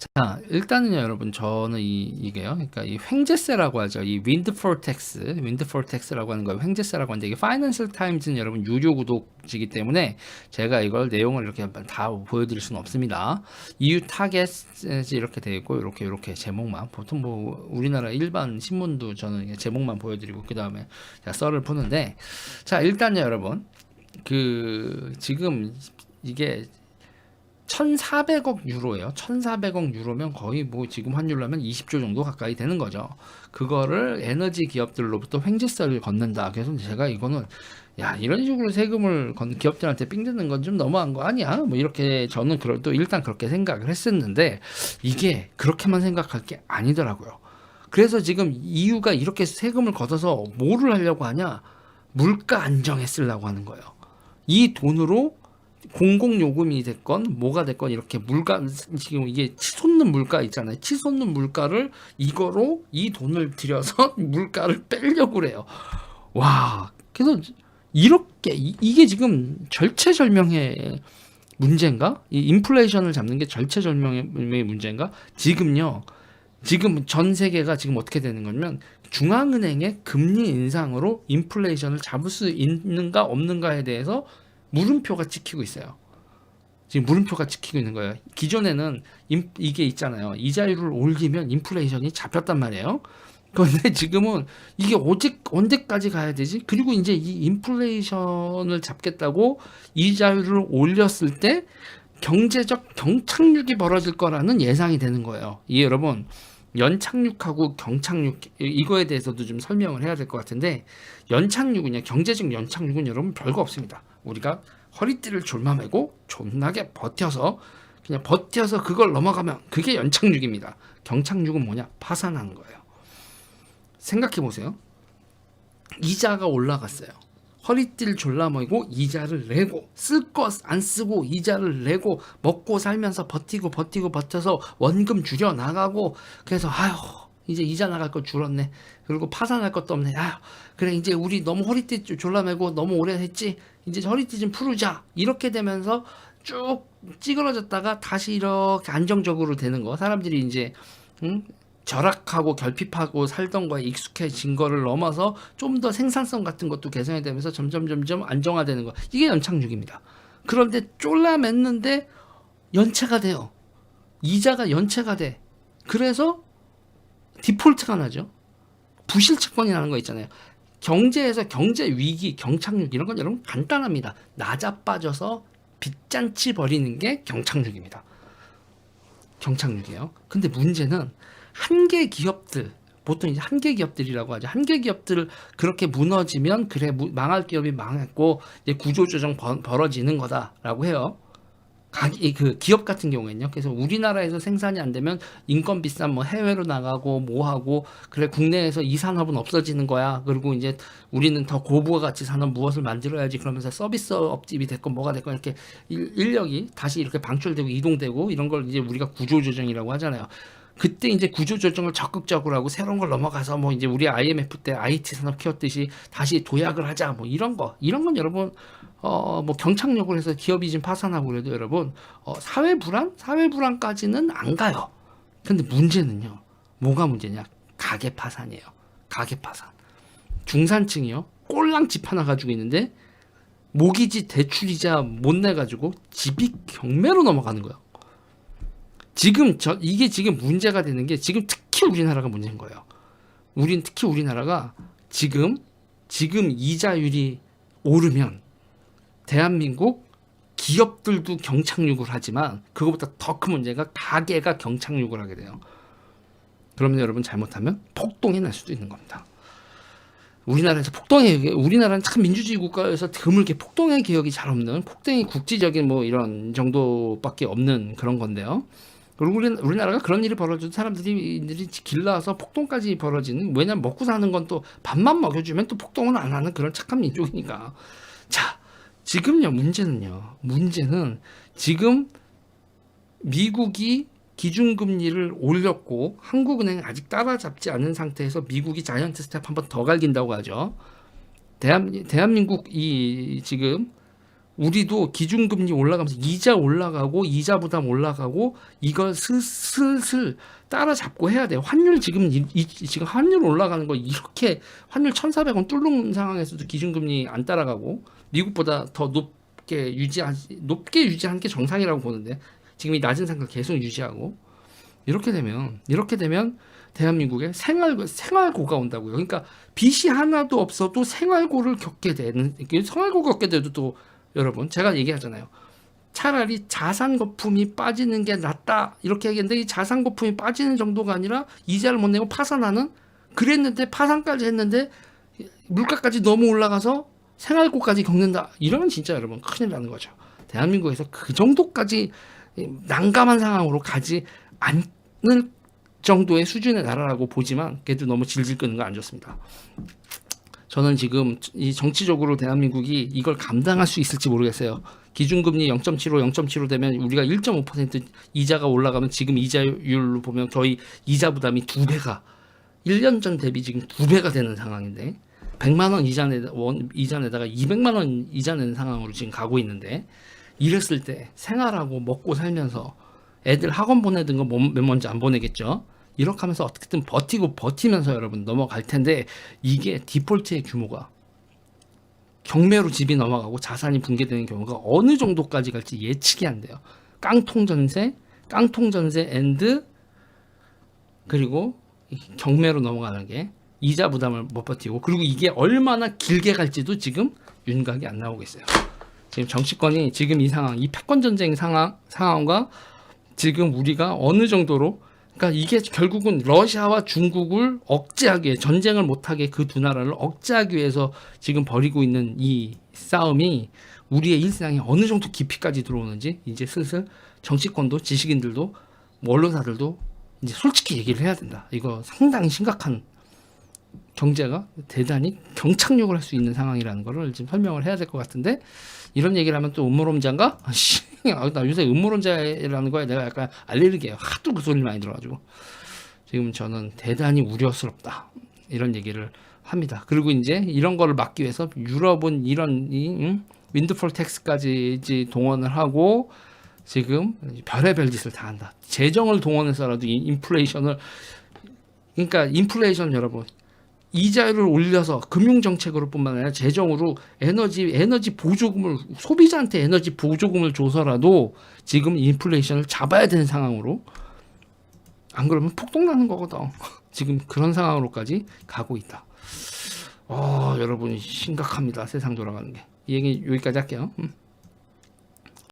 자, 일단은요, 여러분, 저는 이, 이게요. 그러니까 이 횡재세라고 하죠. 이 윈드폴 텍스, 윈드폴 텍스라고 하는 거예요. 횡재세라고 하는데 이게 파이낸셜 타임즈는 여러분 유료 구독이기 때문에 제가 이걸 내용을 이렇게 다 보여드릴 수는 없습니다. EU 타겟이 이렇게 되어 있고, 이렇게, 이렇게 제목만. 보통 뭐 우리나라 일반 신문도 저는 제목만 보여드리고, 그 다음에 썰을 푸는데, 자, 일단요, 여러분. 그, 지금 이게 1,400억 유로예요. 1,400억 유로면 거의 뭐 지금 환율로 하면 20조 정도 가까이 되는 거죠. 그거를 에너지 기업들로부터 횡재세를 걷는다. 그래서 제가 이거는 야 이런 식으로 세금을 건 기업들한테 삥 드는 건 좀 너무한 거 아니야? 뭐 이렇게 저는 또 일단 그렇게 생각을 했었는데 이게 그렇게만 생각할 게 아니더라고요. 그래서 지금 EU가 이렇게 세금을 걷어서 뭐를 하려고 하냐? 물가 안정에 쓰려고 하는 거예요. 이 돈으로 공공 요금이 됐건 뭐가 됐건 이렇게 물가 지금 이게 치솟는 물가 있잖아요. 치솟는 물가를 이거로 이 돈을 들여서 물가를 빼려고 그래요. 와, 그래서 이렇게 이- 이게 지금 절체절명의 문제인가? 이 인플레이션을 잡는 게 절체절명의 문제인가? 지금요. 지금 전 세계가 지금 어떻게 되는 거냐면 중앙은행의 금리 인상으로 인플레이션을 잡을 수 있는가 없는가에 대해서 물음표가 찍히고 있어요. 지금 물음표가 찍히고 있는 거예요. 기존에는 인- 이게 있잖아요. 이자율을 올리면 인플레이션이 잡혔단 말이에요. 그런데 지금은 이게 어제 언제까지 가야 되지? 그리고 이제 이 인플레이션을 잡겠다고 이자율을 올렸을 때 경제적 경착륙이 벌어질 거라는 예상이 되는 거예요. 이 여러분 연착륙하고 경착륙 이거에 대해서도 좀 설명을 해야 될 것 같은데 연착륙은요 경제적 연착륙은 여러분 별거 없습니다. 우리가 허리띠를 졸라매고 존나게 버텨서 그냥 버텨서 그걸 넘어가면 그게 연착륙입니다. 경착륙은 뭐냐 파산하는 거예요. 생각해 보세요. 이자가 올라갔어요. 허리띠를 졸라매고 이자를 내고 쓸 것 안 쓰고 이자를 내고 먹고 살면서 버티고 버티고 버텨서 원금 줄여 나가고 그래서 아휴 이제 이자 나갈 거 줄었네 그리고 파산할 것도 없네 아휴 그래 이제 우리 너무 허리띠 졸라매고 너무 오래 했지 이제 허리띠 좀 풀자 이렇게 되면서 쭉 찌그러졌다가 다시 이렇게 안정적으로 되는 거 사람들이 이제 응? 절약하고 결핍하고 살던 거에 익숙해진 거를 넘어서 좀 더 생산성 같은 것도 개선이 되면서 점점 점점 안정화되는 거 이게 연착륙입니다. 그런데 쫄라맸는데 연체가 돼요. 이자가 연체가 돼. 그래서 디폴트가 나죠. 부실 채권이 나는 거 있잖아요. 경제에서 경제 위기, 경착륙 이런 건 여러분 간단합니다. 나자빠져서 빚잔치 벌이는 게 경착륙입니다. 경착륙이에요. 근데 문제는 한 개 기업들 보통 이제 한개 기업들이라고 하죠. 한개 기업들 그렇게 무너지면 그래 무- 망할 기업이 망했고 이제 구조조정 벌- 벌어지는 거다라고 해요. 가기 그 기업 같은 경우에는요. 그래서 우리나라에서 생산이 안 되면 인건 비 싼 뭐 해외로 나가고 뭐 하고 그래 국내에서 이 산업은 없어지는 거야. 그리고 이제 우리는 더 고부가 가치 산업 무엇을 만들어야지 그러면서 서비스 업집이 됐건 뭐가 됐건 이렇게 일- 인력이 다시 이렇게 방출되고 이동되고 이런 걸 이제 우리가 구조조정이라고 하잖아요. 그때 이제 구조조정을 적극적으로 하고 새로운 걸 넘어가서 뭐 이제 우리 IMF 때 IT 산업 키웠듯이 다시 도약을 하자 뭐 이런 거 이런 건 여러분 어 뭐 경착륙을 해서 기업이 지금 파산하고 그래도 여러분 어 사회 불안 사회 불안까지는 안 가요. 근데 문제는요 뭐가 문제냐 가계 파산이에요. 가계 파산 중산층이요 꼴랑 집 하나 가지고 있는데 모기지 대출이자 못 내가지고 집이 경매로 넘어가는 거예요. 지금 저 이게 지금 문제가 되는 게 지금 특히 우리나라가 문제인 거예요. 우린 특히 우리나라가 지금 지금 이자율이 오르면 대한민국 기업들도 경착륙을 하지만 그거보다 더 큰 문제가 가계가 경착륙을 하게 돼요. 그러면 여러분 잘못하면 폭동이 날 수도 있는 겁니다. 우리나라에서 폭동의 우리나라는 참 민주주의 국가에서 드물게 폭동의 기억이 잘 없는 폭동이 국지적인 뭐 이런 정도밖에 없는 그런 건데요. 우리, 우리나라가 그런 일이 벌어져도 사람들이 이들이 길러서 폭동까지 벌어지는 왜냐면 먹고 사는 건 또 밥만 먹여주면 또 폭동은 안 하는 그런 착한 민족이니까 자 지금요 문제는요 문제는 지금 미국이 기준금리를 올렸고 한국은행이 아직 따라잡지 않은 상태에서 미국이 자이언트 스텝 한 번 더 갈긴다고 하죠. 대한, 대한민국 이 지금 우리도 기준금리 올라가면서 이자 올라가고 이자 부담 올라가고 이걸 슬슬슬 따라잡고 해야 돼요. 환율 지금 이, 이- 지금 환율 올라가는 거 이렇게 환율 1,400원 뚫는 상황에서도 기준금리 안 따라가고 미국보다 더 높게 유지하 높게 유지하는 게 정상이라고 보는데 지금 이 낮은 상승 계속 유지하고 이렇게 되면 이렇게 되면 대한민국에 생활 생활고가 온다고요. 그러니까 빚이 하나도 없어도 생활고를 겪게 되는 생활고 겪게 돼도 또 여러분 제가 얘기하잖아요. 차라리 자산 거품이 빠지는 게 낫다 이렇게 얘기했는데 이 자산 거품이 빠지는 정도가 아니라 이자를 못 내고 파산하는 그랬는데 파산까지 했는데 물가까지 너무 올라가서 생활고까지 겪는다 이러면 진짜 여러분 큰일 나는 거죠. 대한민국에서 그 정도까지 난감한 상황으로 가지 않을 정도의 수준의 나라라고 보지만 그래도 너무 질질 끄는 거 안 좋습니다. 저는 지금 이 정치적으로 대한민국이 이걸 감당할 수 있을지 모르겠어요. 기준금리 0.75, 0.75 되면 우리가 1.5% 이자가 올라가면 지금 이자율로 보면 저희 이자 부담이 두 배가 1년 전 대비 지금 두 배가 되는 상황인데 100만 원 이자 내 원 이자 내다가 200만 원 이자 내는 상황으로 지금 가고 있는데 이랬을 때 생활하고 먹고 살면서 애들 학원 보내든 거몇 먼저 안 보내겠죠. 이렇게 하면서 어떻게든 버티고 버티면서 여러분 넘어갈 텐데 이게 디폴트의 규모가 경매로 집이 넘어가고 자산이 붕괴되는 경우가 어느 정도까지 갈지 예측이 안 돼요. 깡통 전세, 깡통 전세 앤드 그리고 이 경매로 넘어가는 게 이자 부담을 못 버티고 그리고 이게 얼마나 길게 갈지도 지금 윤곽이 안 나오고 있어요. 지금 정치권이 지금 이 상황, 이 패권 전쟁 상황 상황과 지금 우리가 어느 정도로 그러니까 이게 결국은 러시아와 중국을 억제하기 위해 전쟁을 못하게 그 두 나라를 억제하기 위해서 지금 벌이고 있는 이 싸움이 우리의 일상에 어느 정도 깊이까지 들어오는지 이제 슬슬 정치권도 지식인들도 뭐 언론사들도 이제 솔직히 얘기를 해야 된다. 이거 상당히 심각한 경제가 대단히 경착륙을 할 수 있는 상황이라는 거를 지금 설명을 해야 될 것 같은데 이런 얘기를 하면 또 음모론자인가? 씨, 아, 나 요새 음모론자라는 거에 내가 약간 알레르기예요. 하도 그 소리를 많이 들어가지고 지금 저는 대단히 우려스럽다 이런 얘기를 합니다. 그리고 이제 이런 거를 막기 위해서 유럽은 이런 이 응? 윈드폴 텍스까지 동원을 하고 지금 별의별 짓을 다 한다. 재정을 동원해서라도 이 인플레이션을 그러니까 인플레이션 여러분 이자율을 올려서 금융 정책으로뿐만 아니라 재정으로 에너지 에너지 보조금을 소비자한테 에너지 보조금을 줘서라도 지금 인플레이션을 잡아야 되는 상황으로 안 그러면 폭동 나는 거거든. 지금 그런 상황으로까지 가고 있다. 어, 여러분 심각합니다. 세상 돌아가는 게. 이 얘기 여기까지 할게요. 음.